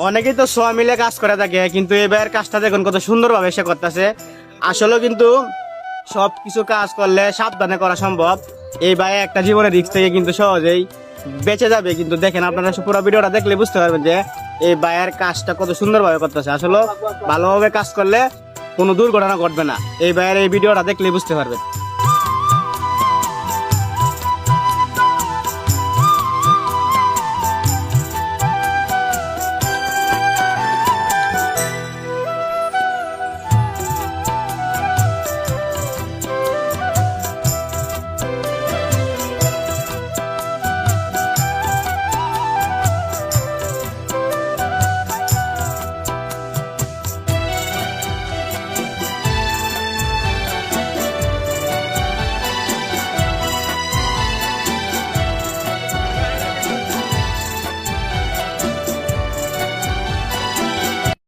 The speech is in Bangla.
অনেকেই তো সোয়া মিলে কাজ করে থাকে, কিন্তু এবার কাজটা দেখুন কত সুন্দরভাবে সে করতেছে। আসলেও কিন্তু সব কিছু কাজ করলে সাবধানে করা সম্ভব। এই ভাই একটা জীবনের রিক্স থেকে কিন্তু সহজেই বেঁচে যাবে, কিন্তু দেখেন আপনারা পুরো ভিডিওটা দেখলে বুঝতে পারবেন যে এই ভাইয়ের কাজটা কত সুন্দরভাবে করতেছে। আসলে ভালোভাবে কাজ করলে কোনো দুর্ঘটনা ঘটবে না। এই ভাইয়ের এই ভিডিওটা দেখলে বুঝতে পারবেন।